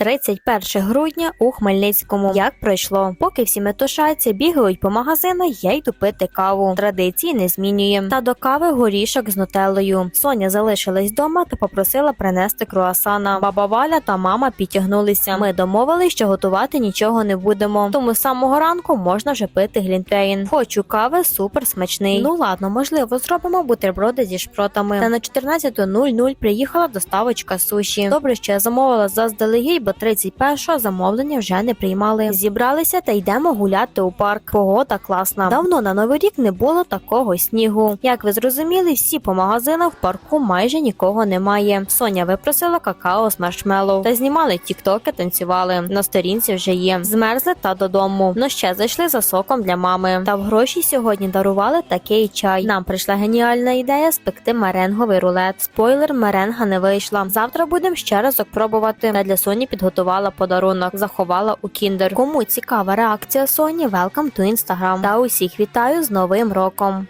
31 грудня у Хмельницькому. Як пройшло? Поки всі метушаться, бігають по магазинах, я йду пити каву. Традиції не змінюємо. Та до кави горішок з нутеллою. Соня залишилась вдома та попросила принести круасана. Баба Валя та мама підтягнулися. Ми домовились, що готувати нічого не будемо. Тому з самого ранку можна вже пити глінтвейн. Хочу кави, супер смачний. Ну ладно, можливо, зробимо бутерброди зі шпротами. Та на 14.00 приїхала доставочка суші. Добре, що я замовила заздалегідь, бо 31-го замовлення вже не приймали. Зібралися та йдемо гуляти у парк. Погода класна. Давно на новий рік не було такого снігу. Як ви зрозуміли, всі по магазинах в парку майже нікого немає. Соня випросила какао з маршмеллоу та знімали тіктоки, танцювали. На сторінці вже є. Змерзли та додому. Ну ще зайшли за соком для мами. Та в гроші сьогодні дарували такий чай. Нам прийшла геніальна ідея спекти меренговий рулет. Спойлер, меренга не вийшла. Завтра будемо ще разок пробувати. Та для Соні підготувала подарунок, заховала у кіндер. Кому цікава реакція Соні, welcome to Instagram. Та усіх вітаю з новим роком.